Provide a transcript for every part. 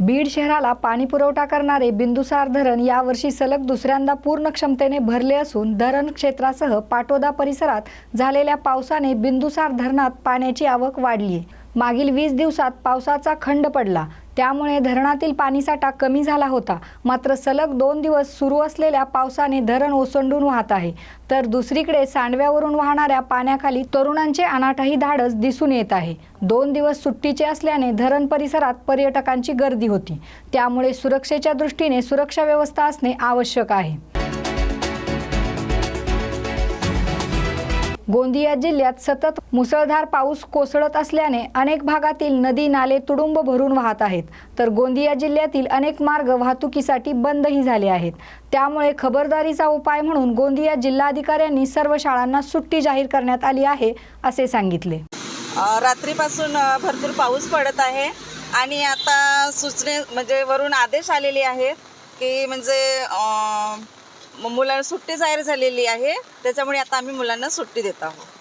बीड शहराला पाणी पुरवठा करणारे बिंदुसार धरण यावर्षी सलग दुसऱ्यांदा पूर्ण क्षमतेने भरले असून धरण क्षेत्रासह पाटोदा परिसरात झालेल्या पावसाने बिंदुसार धरणात पाण्याची आवक वाढली. मागील वीस दिवसात पावसाचा खंड पडला. त्यामुळे धरणातील पाणीसाठा कमी झाला होता. मात्र सलग दोन दिवस सुरू असलेल्या पावसाने धरण ओसंडून वाहत आहे. तर दुसरीकडे सांडव्यावरून वाहणाऱ्या पाण्याखाली तरुणांचे अनाठाही धाडस दिसून येत आहे. दोन दिवस सुट्टीचे असल्याने धरण परिसरात पर्यटकांची गर्दी होती. त्यामुळे सुरक्षेच्या दृष्टीने सुरक्षा व्यवस्था असणे आवश्यक आहे. गोंदिया जिल्ह्यात सतत मुसळधार पाऊस कोसळत असल्याने अनेक भागातील नदी नाले तुडुंब भरून वाहत आहेत. तर गोंदिया जिल्ह्यातील अनेक मार्ग वाहतुकीसाठी बंदही झाले आहेत. त्यामुळे खबरदारीचा उपाय म्हणून गोंदिया जिल्हाधिकाऱ्यांनी सर्व शाळांना सुट्टी जाहीर करण्यात आली आहे असे सांगितले. रात्रीपासून भरपूर पाऊस पडत आहे आणि आता सूचने म्हणजे वरून आदेश आलेले आहेत की म्हणजे मुलांना सुट्टी जाहीर झालेली आहे. त्याच्यामुळे आता आम्ही मुलांना सुट्टी देत आहोत.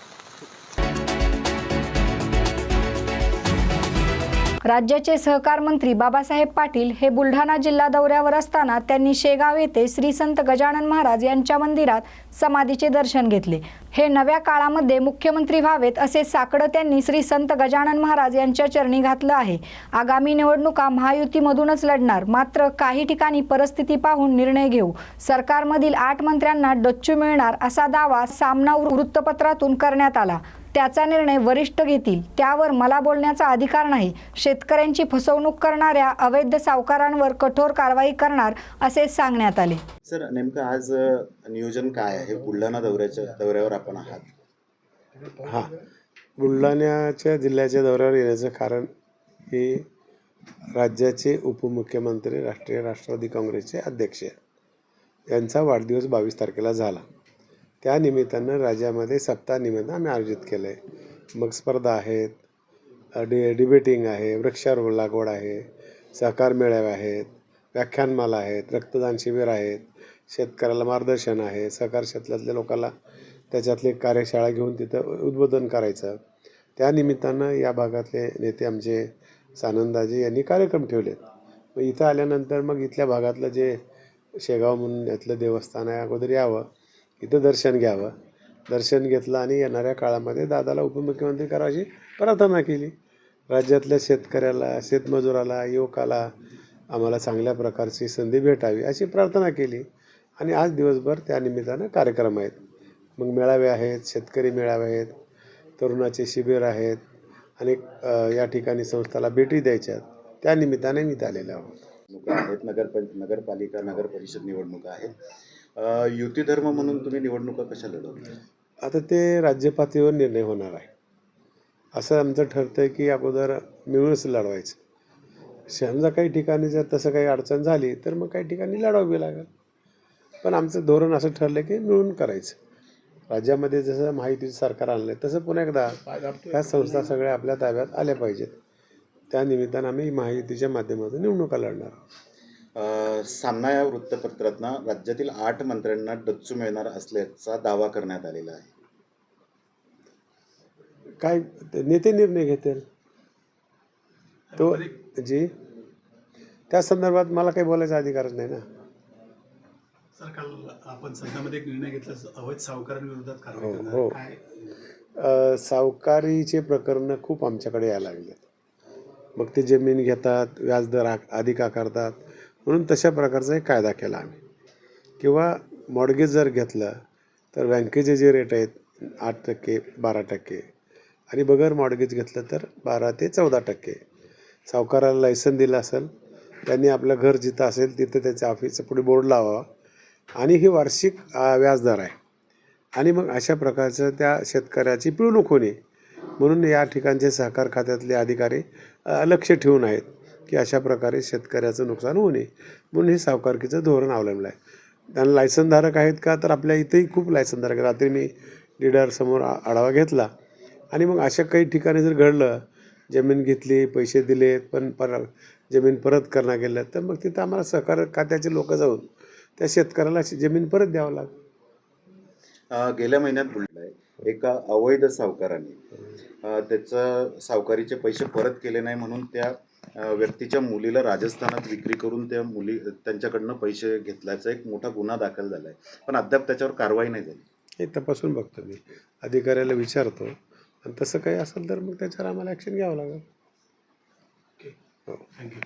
राज्याचे सहकार मंत्री बाबासाहेब पाटील हे बुलढाणा जिल्हा दौऱ्यावर असताना त्यांनी शेगाव येथे श्री संत गजानन महाराज यांच्या मंदिरात समाधीचे दर्शन घेतले. हे नव्या काळामध्ये मुख्यमंत्री व्हावेत असे साकडं त्यांनी श्री संत गजानन महाराज यांच्या चरणी घातलं आहे. आगामी निवडणुका महायुतीमधूनच लढणार. मात्र काही ठिकाणी परिस्थिती पाहून निर्णय घेऊ. सरकारमधील आठ मंत्र्यांना डच्चू मिळणार असा दावा सामना वृत्तपत्रातून करण्यात आला. त्याचा निर्णय वरिष्ठ घेतील. त्यावर मला बोलण्याचा अधिकार नाही. शेतकऱ्यांची फसवणूक करणाऱ्या अवैध सावकारांवर कठोर कारवाई करणार असे सांगण्यात आले. सर नेमकं आज नियोजन काय आहे? बुलढाणा दौऱ्याच्या दौऱ्यावर आपण आहात. हां. बुलढाण्याच्या जिल्ह्याच्या दौऱ्यावर येण्याचं कारण हे राज्याचे उपमुख्यमंत्री राष्ट्रीय राष्ट्रवादी काँग्रेसचे अध्यक्ष यांचा वाढदिवस बावीस तारखेला झाला. त्या निमित्तानं राज्यामध्ये सप्ताहनिमित्त आम्ही आयोजित केलं आहे मग स्पर्धा आहेत डि डिबेटिंग आहे वृक्षारोपण लागवड आहे सहकार मेळावे आहेत व्याख्यानमाला आहेत रक्तदान शिबिर आहेत शेतकऱ्याला मार्गदर्शन आहे सहकार क्षेत्रातल्या लोकांना त्याच्यातली कार्यशाळा घेऊन तिथं उद्बोधन करायचं. त्या निमित्तानं या भागातले नेते आमचे सानंदाजी यांनी कार्यक्रम ठेवलेत. मग इथं आल्यानंतर मग इथल्या भागातलं जे शेगाव म्हणून यातलं देवस्थान आहे अगोदर यावं. इथं दर्शन घ्यावं. दर्शन घेतलं आणि येणाऱ्या काळामध्ये दादाला उपमुख्यमंत्री करायची प्रार्थना केली. राज्यातल्या शेतकऱ्याला शेतमजुराला युवकाला आम्हाला चांगल्या प्रकारची संधी भेटावी अशी प्रार्थना केली. आणि आज दिवसभर त्या निमित्तानं कार्यक्रम आहेत. मग मेळावे आहेत शेतकरी मेळावे आहेत तरुणाचे शिबिर आहेत. अनेक या ठिकाणी संस्थाला भेटी द्यायच्या त्या निमित्ताने मी आलेलो आहोत. आहेत. नगर नगरपालिका नगर परिषद निवडणुका आहेत. युती धर्म म्हणून तुम्ही निवडणुका कशा लढवल्या? आता ते राज्य पातळीवर निर्णय होणार आहे. असं आमचं ठरतं आहे की अगोदर मिळूनच लढवायचं. समजा काही ठिकाणी जर तसं काही अडचण झाली तर मग काही ठिकाणी लढवावी लागेल. पण आमचं धोरण असं ठरलं की मिळून करायचं. राज्यामध्ये जसं माहितीचं सरकार आणलं आहे तसं पुन्हा एकदा ह्या संस्था सगळ्या आपल्या ताब्यात आल्या पाहिजेत. त्या निमित्तानं आम्ही माहितीच्या माध्यमातून निवडणुका लढणार आहोत. सामना या वृत्तपत्रातनं राज्यातील आठ मंत्र्यांना डच्चू मिळणार असल्याचा दावा करण्यात आलेला आहे. काय नेते निर्णय घेतील? तो जी? त्या संदर्भात मला काही बोलायचा अधिकारच नाही ना. सर काल आपण सदनामध्ये एक निर्णय घेतला अवैध सावकारांविरोधात कारवाई हो, हो. सावकारीचे प्रकरणं खूप आमच्याकडे यायला लागलेत. मग ते जमीन घेतात व्याजदर अधिक आकारतात म्हणून तशा प्रकारचा एक कायदा केला आम्ही. किंवा मॉडगेज जर घेतलं तर बँकेचे जे रेट आहेत आठ टक्के बारा टक्के. आणि बगर मॉडगेज घेतलं तर बारा ते चौदा टक्के. सावकाराला लायसन दिलं असेल त्यांनी आपलं घर जिथं असेल तिथं त्याच्या ऑफिसचं पुढे बोर्ड लावावा. आणि ही वार्षिक व्याजदर आहे. आणि मग अशा प्रकारचं त्या शेतकऱ्याची पिळवणूक होणे म्हणून या ठिकाणचे सहकार खात्यातले अधिकारी लक्ष ठेवून आहेत. की अशा प्रकारे शेतकऱ्याचं नुकसान होऊ नये. म्हणून हे सावकारकीचं धोरण अवलंबलं आहे. त्यांना लायसनधारक आहेत का? तर आपल्या इथेही खूप लायसनधारक रात्री मी लिडरसमोर आढावा घेतला. आणि मग अशा काही ठिकाणी जर घडलं जमीन घेतली पैसे दिले पण पर जमीन परत करणं गेलं तर मग तिथं आम्हाला सहकार खात्याचे लोक जाऊन त्या शेतकऱ्याला अशी जमीन परत द्यावं लागेल गेल्या महिन्यात बुलढाणा एका अवैध सावकाराने त्याचं सावकारीचे पैसे परत केले नाही म्हणून त्या व्यक्तीच्या मुलीला राजस्थानात विक्री करून त्या मुली त्यांच्याकडनं पैसे घेतल्याचा एक मोठा गुन्हा दाखल झाला आहे पण अद्याप त्याच्यावर कारवाई नाही झाली. हे तपासून बघतो मी. अधिकाऱ्याला विचारतो. आणि तसं काही असेल तर मग त्याच्यावर आम्हाला ॲक्शन घ्यावं लागेल. हो. थँक्यू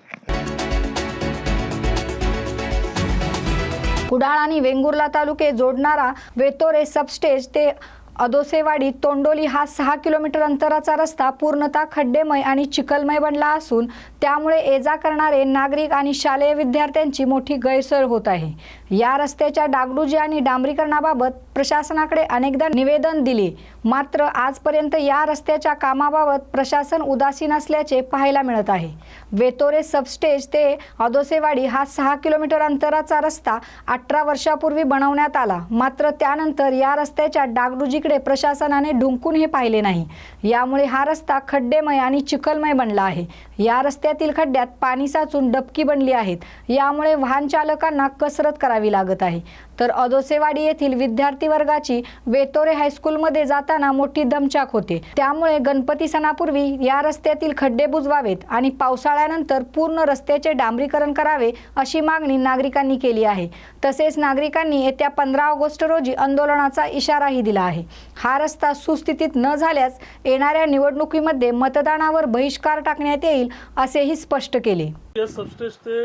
कुडाळ आणि वेंगुर्ला तालुके जोडणारा वेतोरे सबस्टेज ते अदोसेवाडी तोंडोली हा सहा किलोमीटर अंतराचा रस्ता पूर्णतः खड्डेमय आणि चिखलमय बनला असून त्यामुळे ये जा करणारे नागरिक आणि शालेय विद्यार्थ्यांची मोठी गैरसोय होत आहे. या रस्त्याच्या डागडुजी आणि डांबरीकरणाबाबत प्रशासनाकडे अनेकदा निवेदन दिले. मात्र आजपर्यंत या रस्त्याच्या कामाबाबत प्रशासन उदासीन असल्याचे पाहायला मिळत आहे. वेतोरे सबस्टेज ते अदोसेवाडी हा सहा किलोमीटर अंतराचा रस्ता अठरा वर्षापूर्वी बनवण्यात आला. मात्र त्यानंतर या रस्त्याच्या डागडुजीकडे प्रशासनाने ढुंकून हे पाहिले नाही. यामुळे हा रस्ता खड्डेमय आणि चिखलमय बनला आहे. या रस्त्यातील खड्ड्यात पाणी साचून डबकी बनली आहेत. यामुळे वाहन चालकांना कसरत करावी लागत आहे. तर अदोसेवाडी येथील विद्यार्थी वर्गाची वेतोरे हायस्कूलमध्ये जाताना मोठी दमचाक होते. त्यामुळे गणपती सणापूर्वी या रस्त्यातील खड्डे बुजवावेत आणि पावसाळ्यानंतर पूर्ण रस्त्याचे डांबरीकरण करावे अशी मागणी नागरिकांनी केली आहे. तसेच नागरिकांनी येत्या पंधरा ऑगस्ट रोजी आंदोलनाचा इशाराही दिला आहे. हा रस्ता सुस्थितीत न झाल्यास येणाऱ्या निवडणुकीमध्ये मतदानावर बहिष्कार टाकण्यात येईल असेही स्पष्ट केले. या सबस्टेज ते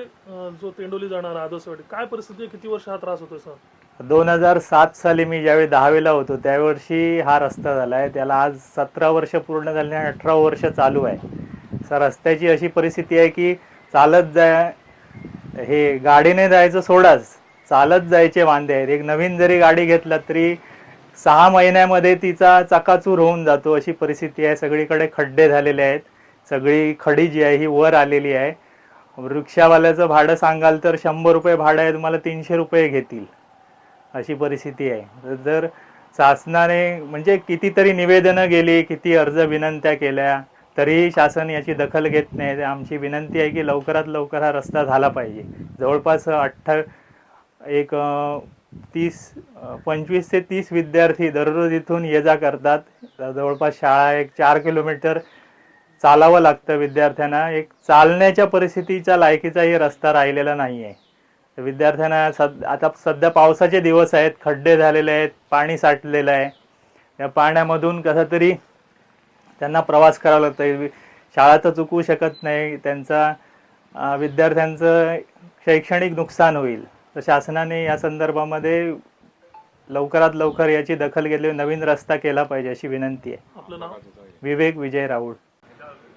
जो तेंडोली जाणार आदर्शवाडी काय परिस्थिती किती वर्ष हा त्रास होतोय सर? दोन हजार सात साली मी ज्यावेळी दहावीला होतो त्यावर्षी हा रस्ता झाला आहे त्याला आज सतरा वर्ष पूर्ण झाले आणि अठरा वर्ष चालू आहे. सर रस्त्याची अशी परिस्थिती आहे की चालत जाय हे गाडीने जायचं सोडाच चालत जायचे वांदे आहेत. एक नवीन जरी गाडी घेतला तरी सहा महिन्यामध्ये तिचा चकाचूर होऊन जातो अशी परिस्थिती आहे. सगळीकडे खड्डे झालेले आहेत. सगळी खडी जी आहे ही वर आलेली आहे. रिक्षावाल्याचं भाडं सांगाल तर शंभर रुपये भाडं आहे तुम्हाला तीनशे रुपये घेतील. अशी परिस्थिती आहे. जर शासनाने म्हणजे कितीतरी निवेदनं गेली किती अर्ज विनंत्या केल्या तरीही शासन याची दखल घेत नाही. तर आमची विनंती आहे की लवकरात लवकर हा रस्ता झाला पाहिजे. जवळपास अठ्ठा एक तीस पंचवीस ते तीस विद्यार्थी दररोज इथून ये जा करतात. जवळपास शाळा एक चार किलोमीटर चालावं लागतं विद्यार्थ्यांना. एक चालण्याच्या परिस्थितीच्या लायकीचाही रस्ता राहिलेला नाही आहे विद्यार्थ्यांना सद आता सध्या पावसाचे दिवस आहेत खड्डे झालेले आहेत पाणी साठलेलं आहे. या पाण्यामधून कसं तरी त्यांना प्रवास करावा लागतं. शाळा तर चुकवू शकत नाही त्यांचा विद्यार्थ्यांचं शैक्षणिक नुकसान होईल. तर शासनाने या संदर्भामध्ये लवकरात लवकर याची दखल घेतली नवीन रस्ता केला पाहिजे अशी विनंती आहे. आपलं नाव? विवेक विजय राऊळ.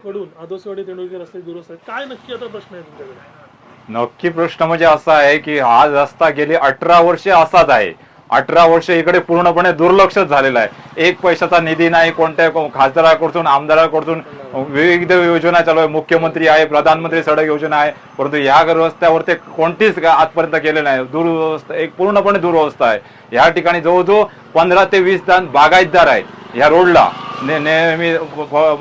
कडून आदोसवाडी तेंडोली रस्ते दुरुस्त आहेत. काय नक्की आता प्रश्न आहे तुमच्याकडे? नक्की प्रश्न म्हणजे असा आहे की हा रस्ता गेली अठरा वर्षे असाच आहे. अठरा वर्ष इकडे पूर्णपणे दुर्लक्ष झालेला आहे. एक पैशाचा निधी नाही कोणत्या खासदाराकडून आमदाराकडून विविध योजना चालू आहे. मुख्यमंत्री आहे प्रधानमंत्री सडक योजना आहे. परंतु या रस्त्यावर ते कोणतीच आजपर्यंत केले नाही. दुरवस्था एक पूर्णपणे दुरवस्था आहे. या ठिकाणी जवळजवळ पंधरा ते वीस जण बागायतदार आहेत. या रोडला ने- नेहमी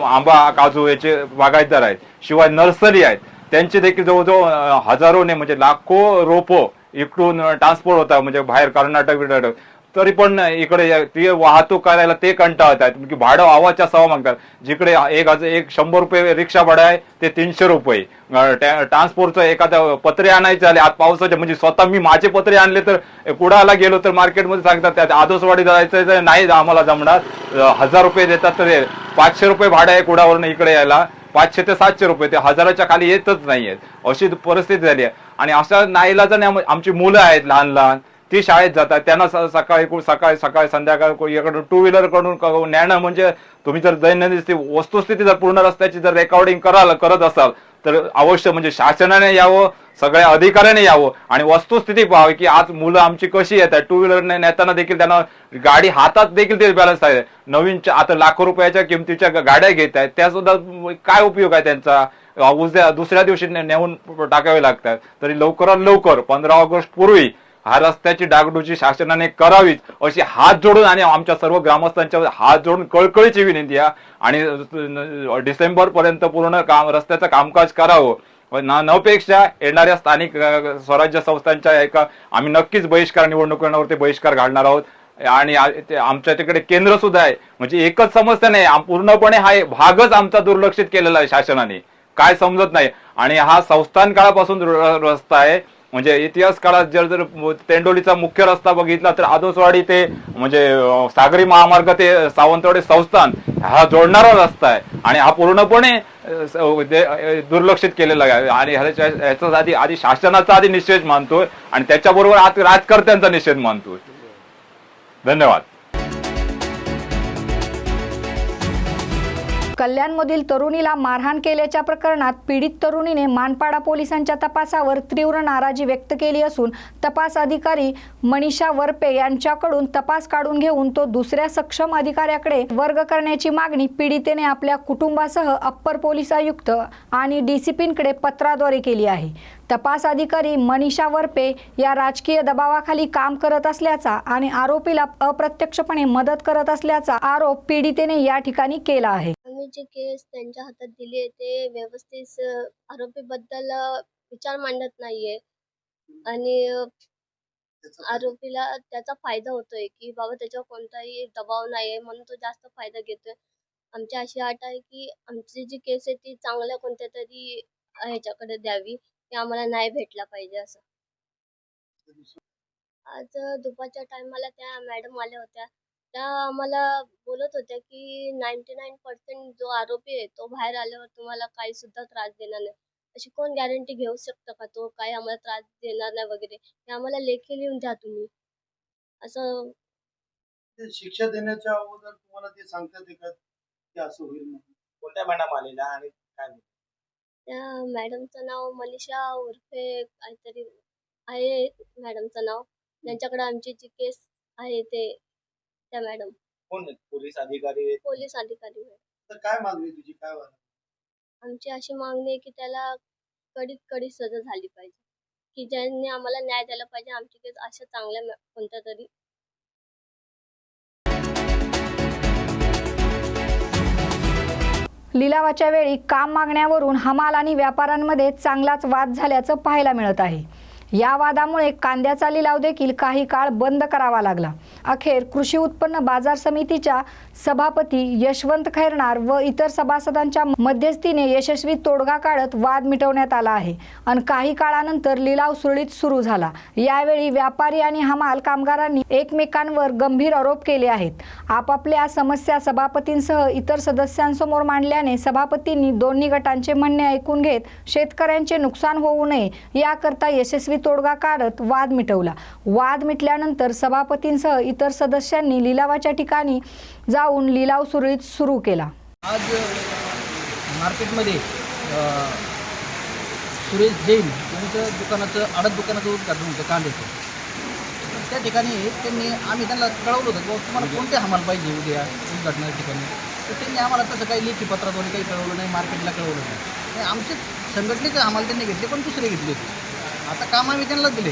आंबा काजू याचे बागायतदार आहेत. शिवाय नर्सरी आहेत. त्यांचे देखील जवळजवळ हजारो हजारोने म्हणजे लाखो रोपो इकडून ट्रान्सपोर्ट होता म्हणजे बाहेर कर्नाटक बिर्नाटक तरी पण इकडे ते वाहतूक करायला ते कंटाळत आहेत की भाडं आवाच्या सवा मागतात. जिकडे एक हजार एक शंभर रुपये रिक्षा भाडं आहे ते तीनशे रुपये. ट्रान्सपोर्टचं एखादं पत्रे आणायचे आले आज पावसाचे म्हणजे स्वतः मी माझे पत्रे आणले तर कुडाला गेलो तर मार्केटमध्ये सांगतात त्यात आदोसवाडी जायचं तर नाही आम्हाला जमणार. हजार रुपये देतात तर पाचशे रुपये भाडं आहे कुडावरून इकडे यायला. पाचशे ते सातशे रुपये ते हजाराच्या खाली येतच नाही आहेत अशी परिस्थिती झाली आहे. आणि अशा नाईलाजाने आमची मुलं आहेत लहान लहान ती शाळेत जातात. त्यांना स- सकाळी सकाळी सकाळी संध्याकाळ इकडून टू व्हीलरकडून नेणं म्हणजे तुम्ही जर दैनंदिन वस्तुस्थिती जर पूर्ण रस्त्याची जर रेकॉर्डिंग कराल करत असाल तर अवश्य म्हणजे शासनाने यावं सगळ्या अधिकाऱ्याने यावं. आणि वस्तुस्थिती पाहावी की आज मुलं आमची कशी येत आहेत. टू व्हीलरने नेताना देखील त्यांना गाडी हातात देखील ते बॅलन्स आहे नवीन आता लाखो रुपयाच्या किमतीच्या गाड्या घेत आहेत. त्या सुद्धा काय उपयोग आहे त्यांचा? उद्या दुसऱ्या दिवशी नेऊन टाकावे लागतात. तरी लवकरात लवकर पंधरा ऑगस्ट पूर्वी हा रस्त्याची डागडुजी शासनाने करावीच अशी हात जोडून आणि आमच्या सर्व ग्रामस्थांच्या हात जोडून कळकळीची विनंती आहे. आणि डिसेंबर पर्यंत पूर्ण काम रस्त्याचं कामकाज करावं. ना नपेक्षा येणाऱ्या स्थानिक स्वराज्य संस्थांच्या एका आम्ही नक्कीच बहिष्कार निवडणुकांवरती बहिष्कार घालणार आहोत. आणि ते आमच्या तिकडे केंद्र सुद्धा आहे. म्हणजे एकच समस्या नाही पूर्णपणे हा भागच आमचा दुर्लक्षित केलेला आहे शासनाने. काय समजत नाही. आणि हा संस्थान काळापासून रस्ता आहे. म्हणजे इतिहास काळात जर जर तेंडोलीचा मुख्य रस्ता बघितला तर आदोसवाडी ते म्हणजे सागरी महामार्ग ते सावंतवाडी संस्थान हा जोडणारा रस्ता आहे. आणि हा पूर्णपणे दुर्लक्षित केलेला आहे. आणि ह्याच्या आधी आधी शासनाचा आधी निषेध मानतोय आणि त्याच्याबरोबर आज राजकर्त्यांचा निषेध मानतोय. धन्यवाद. कल्याणमधील तरुणीला मारहाण केल्याच्या प्रकरणात पीडित तरुणीने मानपाडा पोलिसांच्या तपासावर तीव्र नाराजी व्यक्त केली असून तपास अधिकारी मनीषा वरपे यांच्याकडून तपास काढून घेऊन तो दुसऱ्या सक्षम अधिकाऱ्याकडे वर्ग करण्याची मागणी पीडितेने आपल्या कुटुंबासह अप्पर पोलीस आयुक्त आणि डीसीपींकडे पत्राद्वारे केली आहे. तपास अधिकारी मनीषा वरपे या राजकीय दबावाखाली काम करत असल्याचा आणि आरोपीला अप्रत्यक्षपणे मदत करत असल्याचा आरोप पीडितेने या ठिकाणी केला आहे. आम्ही जे केस त्यांच्या हातात दिली ते व्यवस्थित आरोपीबद्दल विचार मांडत नाहीये. आणि आरोपीला त्याचा फायदा होतोय की बाबा त्याच्यावर कोणताही दबाव नाहीये म्हणून तो जास्त फायदा घेतोय. आमची अशी अट आहे की आमची जी केस आहे ती चांगल्या कोणत्या तरी ह्याच्याकडे द्यावी की आम्हाला न्याय भेटला पाहिजे असं. आज दुपारच्या टायमाला त्या मॅडम आल्या होत्या. त्या आम्हाला बोलत होत्या की नाईन्टी नाईन पर्सेंट जो आरोपी आहे तो बाहेर आल्यावर तुम्हाला काही सुद्धा त्रास देणार नाही. अशी कोण गॅरंटी घेऊ शकतं का? तो काही आम्हाला त्रास देणार नाही वगैरे. ते आम्हाला लेखी लिहून द्या तुम्ही. असं ते शिक्षा देण्याच्या अगोदर तुम्हाला ते सांगतात की? असं होईल म्हणून. कोणत्या मॅडम आलेल्या आणि काय त्या मॅडमचं नाव मनीषा उर्फे काहीतरी आहे मॅडमचं नाव. त्यांच्याकडे आमची जी केस आहे ते त्या मॅडम. कोण आहेत? पोलीस अधिकारी आहेत? पोलीस अधिकारी मॅडम तर काय मागणी तुझी? काय वाटतं आमची अशी मागणी आहे की त्याला कडीत कडी सजा झाली पाहिजे. की ज्यांनी आम्हाला न्याय द्यायला पाहिजे आमची केस अशा चांगल्या मॅ- कोणत्या तरी लिलावाच्या वेळी काम मागण्यावरून हमाल आणि व्यापाऱ्यांमध्ये चांगलाच वाद झाल्याचं पाहायला मिळत आहे. या वादामुळे कांद्याचा लिलाव देखील काही काळ बंद करावा लागला. अखेर कृषी उत्पन्न बाजार समितीच्या सभापती यशवंत खैरनार व इतर सभासदांच्या मध्यस्थीने यशस्वी तोडगा काढत वाद मिटवण्यात आला आहे. आणि काही काळानंतर लिलाव सुरळीत सुरू झाला. यावेळी व्यापारी आणि हमाल कामगारांनी एकमेकांवर गंभीर आरोप केले आहेत. आपापल्या समस्या सभापतींसह इतर सदस्यांसमोर मांडल्याने सभापतींनी दोन्ही गटांचे म्हणणे ऐकून घेत शेतकऱ्यांचे नुकसान होऊ नये याकरता यशस्वी तोडगा काढत वाद मिटवला. वाद मिटल्यानंतर सभापतींसह इतर सदस्यांनी लिलावाच्या ठिकाणी जाऊन लिलाव सुरळीत सुरू केला. आज मार्केटमध्ये सुरेश जैन यांचं दुकानाचं आडत दुकानाचं उद्घाटन होतं कांद्याचं. त्या ठिकाणी त्यांनी आम्ही त्यांना कळवलं होतं की बाबा तुम्हाला कोणते हमाल पाहिजे उद्या उद्घाटनाच्या ठिकाणी? तर त्यांनी आम्हाला तसं काही लेखी पत्राद्वारे काही कळवलं नाही मार्केटला कळवलं नाही. आणि आमचे संघटनेचे हमाल त्यांनी घेतले पण दुसरे घेतले होते. आता काम आम्ही त्यांनाच दिले.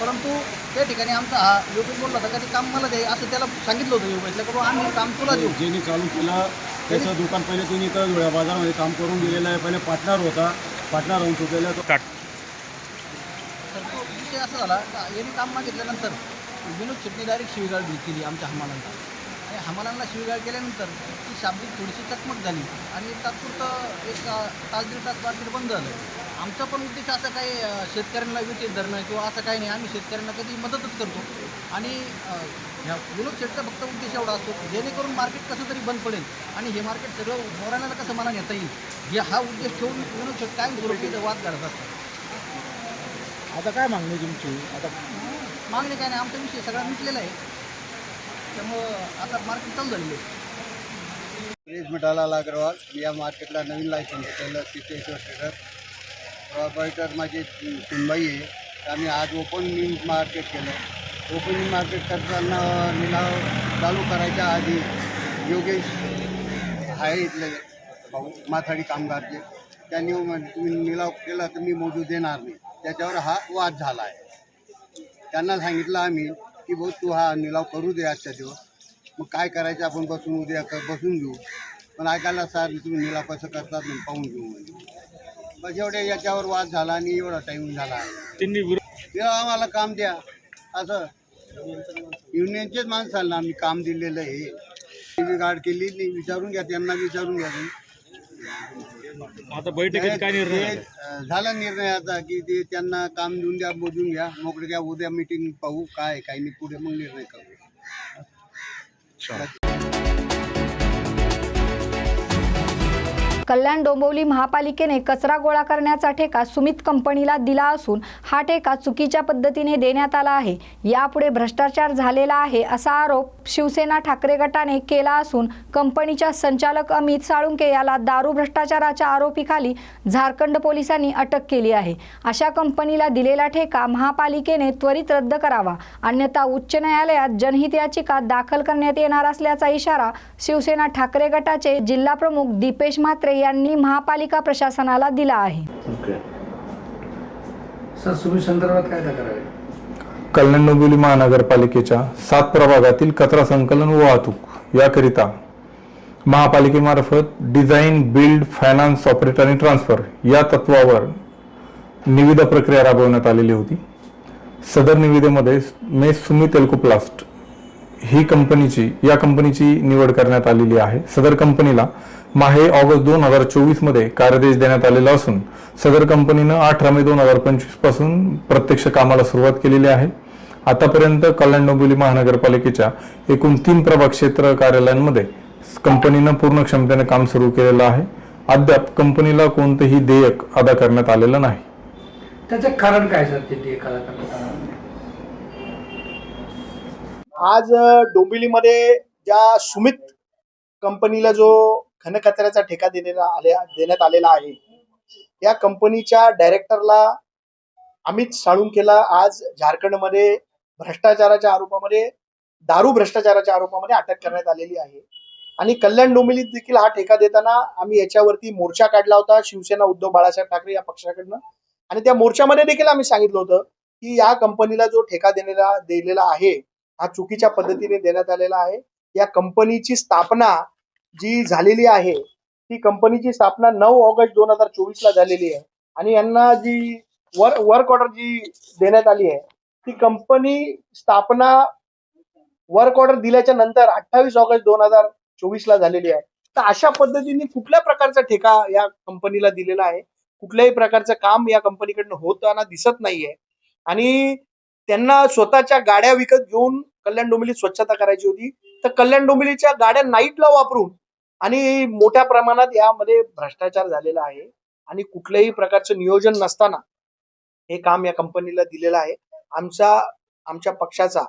परंतु त्या ठिकाणी आमचा हा योगेश बोलला होता का ते काम मला दे असं त्याला सांगितलं होतं योगेशला की बाबा आम्ही काम तुला देऊ. ज्यांनी चालू केलं त्याचं दुकान पहिले तिने इथं धुळ्या बाजारमध्ये काम करून दिलेलं आहे. पहिले पार्टनर होता. पार्टनर होऊन चुकलेला तो तर तो विषय असा झाला का यांनी काम मागितल्यानंतर विनोद शेट्टी डायरेक्ट शिवीगाळ दिली- केली आमच्या हमालांना. आणि हमालांना शिवीगाळ केल्यानंतर ती शाब्दिक थोडीशी चकमक झाली. आणि तात्पुरतं एक अं, तास दीड तास मार्केट बंद झालं. आमचा पण उद्देश असा काही शेतकऱ्यांना विटेत धरणं किंवा असं काही नाही. आम्ही शेतकऱ्यांना कधी मदतच करतो. आणि ह्या विनोद शेटचा फक्त उद्देश एवढा असतो की जेणेकरून मार्केट कसं तरी बंद पडेल आणि हे मार्केट सगळं मोराण्याला कसं मला नेता येईल हे हा उद्देश ठेवून विनोद शेट कायम स्वरूपी इथं वाद घडत असतात. आता काय मागणी तुमची? आता मागणी काय नाही आमचा विषय सगळा मिटलेला आहे. त्यामुळं आता मार्केट चालू झालेलं आहे. सुरेश मिठालाल अग्रवाल मी या मार्केटला नवीन लायसन्स केलं सिद्धेश्वर ट्रेडर प्रॉपरायटर माझी सुनबाई आहे. तर आम्ही आज ओपन मार्केट केलं. ओपनिंग मार्केट करताना निलाव चालू करायच्या आधी योगेश आहे इथले भाऊ माथाडी कामगारचे. त्यांनी म्हणजे तुम्ही निलाव केला तर मी मोजू देणार नाही. त्याच्यावर हा वाद झाला आहे त्यांना सांगितलं आम्ही की भाऊ तू हा निलाव करू दे आजच्या दिवस. मग काय करायचं? आपण बसून उद्या क बसून घेऊ. पण ऐकायला सर तुम्ही निलाव कसं करतात? पाहून घेऊ. म्हणजे बस एवढे याच्यावर वाद झाला आणि एवढा टाईम झाला. तेव्हा आम्हाला काम द्या. असं. युनियनचेच माणसाला आम्ही काम दिलेलं आहे. गार्ड केली नाही विचारून घ्या त्यांना विचारून घ्या. आता बैठकीत काय निर्णय झाला निर्णय आता की ते त्यांना काम देऊन द्या मोजून घ्या. मोकळे घ्या उद्या मीटिंग पाहू काय काही नाही पुढे मग निर्णय करू. कल्याण डोंबिवली महापालिकेने कचरा गोळा करण्याचा ठेका सुमित कंपनीला दिला असून हा ठेका चुकीच्या पद्धतीने देण्यात आला आहे. यापुढे भ्रष्टाचार झालेला आहे असा आरोप शिवसेना ठाकरे गटाने केला असून कंपनीच्या संचालक अमित साळुंके याला दारू भ्रष्टाचाराच्या आरोपीखाली झारखंड पोलिसांनी अटक केली आहे. अशा कंपनीला दिलेला ठेका महापालिकेने त्वरित रद्द करावा. अन्यथा उच्च न्यायालयात जनहित याचिका दाखल करण्यात येणार असल्याचा इशारा शिवसेना ठाकरे गटाचे जिल्हा प्रमुख दीपेश म्हात्रे यांनी महापालिका प्रशासनाला दिला आहे. सर सुमी संदर्भात काय तक्रार आहे? कल्याण डोंबिवली महानगरपालिकेच्या सात प्रभागातील कचरा संकलन व वाहतूक याकरिता महापालिकेमार्फत डिझाईन बिल्ड फायनान्स ऑपरेट आणि ट्रान्सफर या तत्वावर निविदा प्रक्रिया राबवण्यात आलेली होती. सदर निविदेमध्ये मे सुमी तेलकुप्लास्ट ही कंपनीची या कंपनीची निवड करण्यात आलेली आहे. सदर कंपनीला माहे ऑगस्ट दोन हजार चोवीसमध्ये कार्यादेश देण्यात आलेला असून सदर कंपनीनं अठरा मे दोन हजार पंचवीसपासून प्रत्यक्ष कामाला सुरुवात केलेली आहे. आतापर्यंत कल्याण डोंबिवली महानगरपालिकेच्या एकूण तीन प्रभाग क्षेत्र कार्यालयांमध्ये कंपनीनं पूर्ण क्षमतेने काम सुरू केलेलं आहे. अद्याप कंपनीला कोणतेही देयक अदा करण्यात आलेलं नाही. त्याचं कारण काय सर ते ते करा करण्यात आज डोंबिवलीमध्ये ज्या सुमित कंपनीला जो घनकचऱ्याचा ठेका देण्यात आल्या देण्यात आलेला आहे या कंपनीच्या डायरेक्टरला अमित साळुंकेला आज झारखंडमध्ये भ्रष्टाचाराच्या आरोपामध्ये दारू भ्रष्टाचाराच्या आरोपामध्ये अटक करण्यात आलेली आहे. आणि कल्याण डोंबिवलीत देखील हा ठेका देताना आम्ही याच्यावरती मोर्चा काढला होता शिवसेना उद्धव बाळासाहेब ठाकरे या पक्षाकडनं. आणि त्या मोर्चामध्ये देखील आम्ही सांगितलं होतं की या कंपनीला जो ठेका देण्याला दिलेला आहे हा चुकीच्या पद्धतीने देण्यात आलेला आहे. या कंपनीची स्थापना जी झालेली आहे ती कंपनीची स्थापना नऊ ऑगस्ट दोन हजार चोवीस ला झालेली आहे. आणि यांना जी वर वर्क ऑर्डर जी देण्यात आली आहे ती कंपनी स्थापना वर्क ऑर्डर दिल्याच्या नंतर अठ्ठावीस ऑगस्ट दोन हजार चोवीस ला झालेली आहे. तर अशा पद्धतीने कुठल्या प्रकारचा ठेका या कंपनीला दिलेला आहे? कुठल्याही प्रकारचं काम या कंपनीकडनं होताना दिसत नाहीये. आणि त्यांना स्वतःच्या गाड्या विकत घेऊन कल्याण डोंबिली स्वच्छता करायची होती. तर कल्याण डोंबिवलीच्या गाड्या नाईटला वापरून आणि मोठ्या प्रमाणात यामध्ये भ्रष्टाचार झालेला आहे. आणि कुठल्याही प्रकारचं नियोजन नसताना हे काम या कंपनीला दिलेलं आहे. आमचा आमच्या पक्षाचा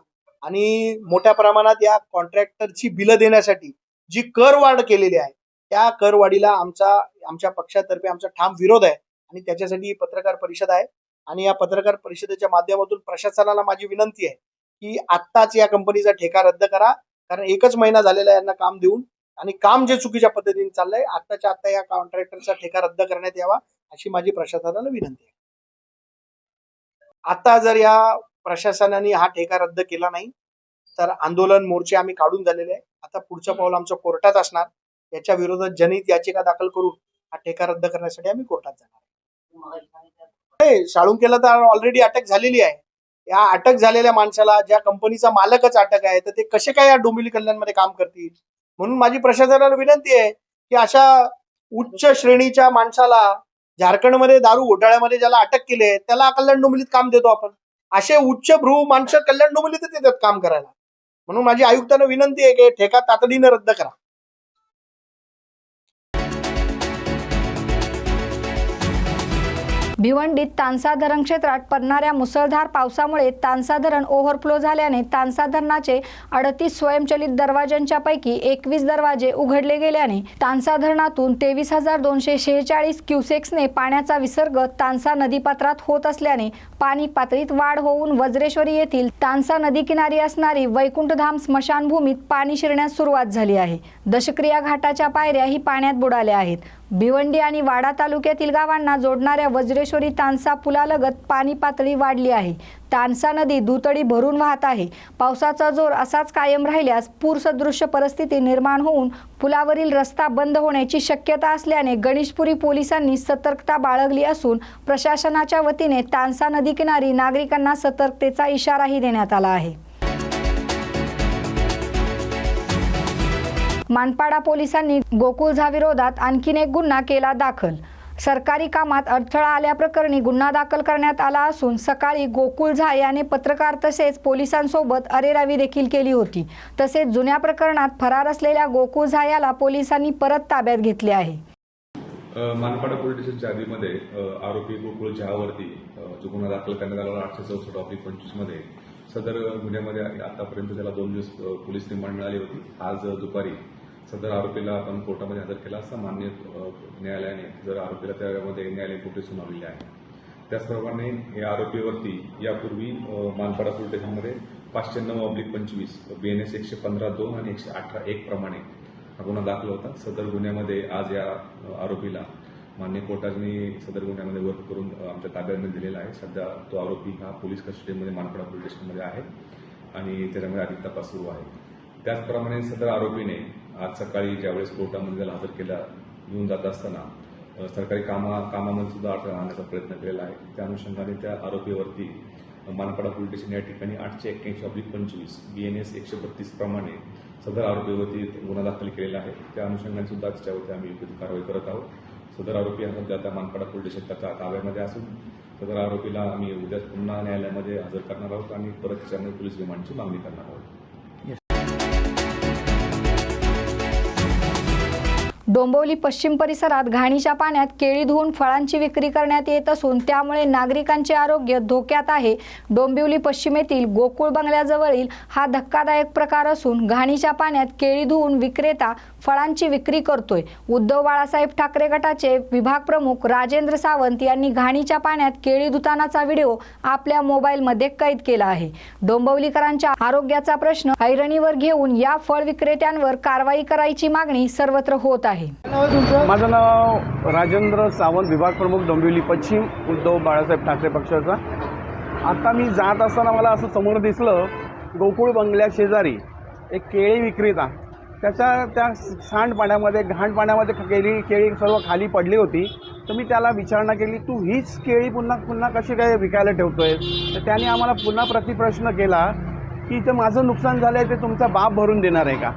आणि मोठ्या प्रमाणात या कॉन्ट्रॅक्टरची बिलं देण्यासाठी जी करवाढ केलेली आहे त्या करवाढीला आमचा आमच्या पक्षातर्फे आमचा ठाम विरोध आहे आणि त्याच्यासाठी ही पत्रकार परिषद आहे. आणि या पत्रकार परिषदेच्या माध्यमातून प्रशासनाला माझी विनंती आहे की आत्ताच या कंपनीचा ठेका रद्द करा. कारण एकच महिना झालेला आहे यांना काम देऊन आणि काम जे चुकीच्या पद्धतीने चाललंय आत्ताच्या आत्ता या कॉन्ट्रॅक्टरचा ठेका रद्द करण्यात यावा अशी माझी प्रशासनाला विनंती आहे. आता जर या प्रशासनाने हा ठेका रद्द केला नाही तर आंदोलन मोर्चे आम्ही काढून झालेले आहे. आता पुढचं पाऊल आमचं कोर्टात असणार. याच्या विरोधात जनहित याचिका दाखल करून हा ठेका रद्द करण्यासाठी आम्ही कोर्टात जाणार साळुंकेला तर ऑलरेडी अटक झालेली आहे. या अटक झालेल्या माणसाला ज्या कंपनीचा मालकच अटक आहे तर ते कसे काय या डोंबिवली कल्याणमध्ये काम करतील? म्हणून माझी प्रशासनाला विनंती आहे की अशा उच्च श्रेणीच्या माणसाला झारखंडमध्ये दारू घोटाळ्यामध्ये ज्याला अटक केली आहे त्याला कल्याण डोंबिवलीत काम देतो आपण. असे उच्च भ्रू माणसं कल्याण डोंबिवलीतच येतात काम करायला. म्हणून माझी आयुक्तांना विनंती आहे की ठेका तातडीने रद्द करा. भिवंडीत तानसा धरण क्षेत्रात पडणाऱ्या मुसळधार पावसामुळे तानसा धरण ओव्हरफ्लो झाल्याने तानसा धरणाचे अडतीस स्वयंचलित दरवाजांच्या पैकी एकवीस दरवाजे उघडले गेल्याने तानसा धरणातून तेवीस हजार दोनशे शेहेचाळीस क्युसेक्सने पाण्याचा विसर्ग तानसा नदीपात्रात होत असल्याने पाणी पातळीत वाढ होऊन वज्रेश्वरी येथील तानसा नदीकिनारी असणारी वैकुंठधाम स्मशानभूमीत पाणी शिरण्यास सुरुवात झाली आहे. दशक्रिया घाटाच्या पायऱ्या ही पाण्यात बुडाल्या आहेत. भिवंडी आणि वाडा तालुक्यातील गावांना जोडणाऱ्या वज्रेश्वरी तानसा पुलालगत पाणी पातळी वाढली आहे. तानसा नदी दुतडी भरून वाहत आहे. पावसाचा जोर असाच कायम राहिल्यास पूरसदृश्य परिस्थिती निर्माण होऊन पुलावरील रस्ता बंद होण्याची शक्यता असल्याने गणेशपुरी पोलिसांनी सतर्कता बाळगली असून प्रशासनाच्या वतीने तानसा नदीकिनारी नागरिकांना सतर्कतेचा इशाराही देण्यात आला आहे. मानपाडा पोलिसांनी गोकुळ झाविरोधात आणखीन एक गुन्हा केला दाखल. सरकारी कामात अडथळा आल्याप्रकरणी गुन्हा दाखल करण्यात आला असून सकाळी गोकुळ झा याने पत्रकार तसेच पोलिसांसोबत अरेरावी देखील केली होती. तसेच जुन्या प्रकरणात फरार असलेल्या गोकुळ झा याला पोलिसांनी परत ताब्यात घेतले आहे. मानपाडा पोलीस स्टेशनच्या यादीमध्ये आरोपी गोकुळ चहावरती जो गुन्हा दाखल करण्यात आला आठशे चौसष्ट ऑफिस पंचवीसमध्ये सदर गुन्ह्यामध्ये आतापर्यंत त्याला दोन दिवस पोलीस रिमांड मिळाली होती. आज दुपारी सदर आरोपीला आपण कोर्टामध्ये हजर केला असता मान्य न्यायालयाने जर आरोपीला त्यामध्ये न्यायालयीन कोठडी सुनावलेली आहे. त्याचप्रमाणे या आरोपीवरती यापूर्वी मानपाडा पोलीस स्टेशनमध्ये पाचशे नऊ ऑब्लिक पंचवीस बी एन एस एकशे पंधरा दोन आणि एकशे अठरा एक प्रमाणे हा गुन्हा दाखल होता. सदर गुन्ह्यामध्ये आज या आरोपीला मान्य कोर्टाने सदर गुन्ह्यामध्ये वर्क करून आमच्या ताब्यामध्ये दिलेला आहे. सध्या तो आरोपी हा पोलीस कस्टडीमध्ये मानपाडा पोलीस स्टेशनमध्ये आहे आणि त्याच्यामध्ये अधिक तपास सुरू आहे. त्याचप्रमाणे सदर आरोपीने आज सकाळी ज्यावेळेस कोर्टामध्ये त्याला हजर केला येऊन जात असताना सरकारी कामा कामामध्ये सुद्धा अडथळा आणण्याचा प्रयत्न केलेला आहे. त्या अनुषंगाने त्या आरोपीवरती मानपाडा पोलीस स्टेशन या ठिकाणी आठशे एक्क्याऐंशी अब्लिक पंचवीस बी एन एस एकशे बत्तीस प्रमाणे सदर आरोपीवरती गुन्हा दाखल केलेला आहे. त्या अनुषंगाने सुद्धा त्याच्यावरती आम्ही योग्य कारवाई करत आहोत. सदर आरोपी हा सध्या आता मानपाडा पोलीस स्टेशनच्या ताब्यामध्ये असून सदर आरोपीला आम्ही उद्या पुन्हा न्यायालयामध्ये हजर करणार आहोत आणि परत त्याच्यामध्ये पोलीस रिमांडची मागणी करणार आहोत. डोंबिवली पश्चिम परिसरात घाणीच्या पाण्यात केळी धुवून फळांची विक्री करण्यात येत असून त्यामुळे नागरिकांचे आरोग्य धोक्यात आहे. डोंबिवली पश्चिमेतील गोकुळ बंगल्याजवळील हा धक्कादायक प्रकार असून घाणीच्या पाण्यात केळी धुवून विक्रेता फळांची विक्री करतोय. उद्धव बाळासाहेब ठाकरे गटाचे विभाग प्रमुख राजेंद्र सावंत यांनी घाणीच्या पाण्यात केळी धुतानाचा व्हिडिओ आपल्या मोबाईलमध्ये कैद केला आहे. डोंबिवलीकरांच्या आरोग्याचा प्रश्न ऐरणीवर घेऊन या फळ विक्रेत्यांवर कारवाई करायची मागणी सर्वत्र होत आहे. माझं नाव राजेंद्र सावंत विभाग प्रमुख डोंबिवली पश्चिम उद्धव बाळासाहेब ठाकरे पक्षाचा. आता मी जात असताना मला असं समोर दिसलं गोकुळ बंगल्या शेजारी एक केळी विक्रेता. त्याच्या त्या सांडपाण्यामध्ये घाण पाण्यामध्ये केळी केळी सर्व खाली पडली होती. तर मी त्याला विचारणा केली तू हीच केळी पुन्हा पुन्हा कशी काय विकायला ठेवतोय? तर त्याने आम्हाला पुन्हा प्रतिप्रश्न केला की ते माझं नुकसान झालं आहे ते तुमचा बाप भरून देणार आहे का?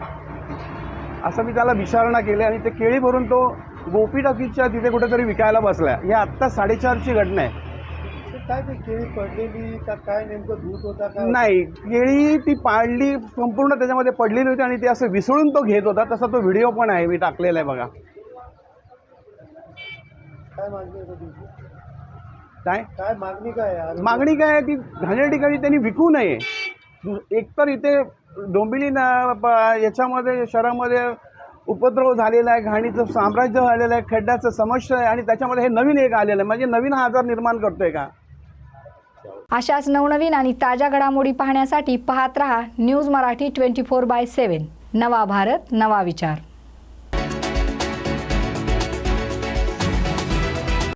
असं मी त्याला विचारणा केली आणि ते केळी भरून तो गोपी टाकीच्या तिथे कुठेतरी विकायला बसला हे आत्ता साडेचारची घटना आहे. काय ते केळी पडलेली का काय नेमकं दूध होता का? नाही केळी ती पाडली संपूर्ण त्याच्यामध्ये पडलेली होती आणि ते असं विसळून तो घेत होता. तसा तो व्हिडिओ पण आहे मी टाकलेला आहे बघा. काय मागणी होतं तुमची काय? काय मागणी काय आहे? मागणी काय आहे की घाण्या ठिकाणी त्यांनी विकू नये. एकतर इथे डोंबिवली ना- प- याच्यामध्ये शहरामध्ये उपद्रव झालेला आहे घाणीचं साम्राज्य झालेलं आहे खड्ड्याचं समस्या आहे आणि त्याच्यामध्ये हे नवीन एक आलेलं आहे. म्हणजे नवीन हा आजार निर्माण करतोय का? अशाच नवनवीन आणि ताज्या घडामोडी पाहण्यासाठी पाहत रहा news Marathi twenty four by seven नवा भारत नवा विचार.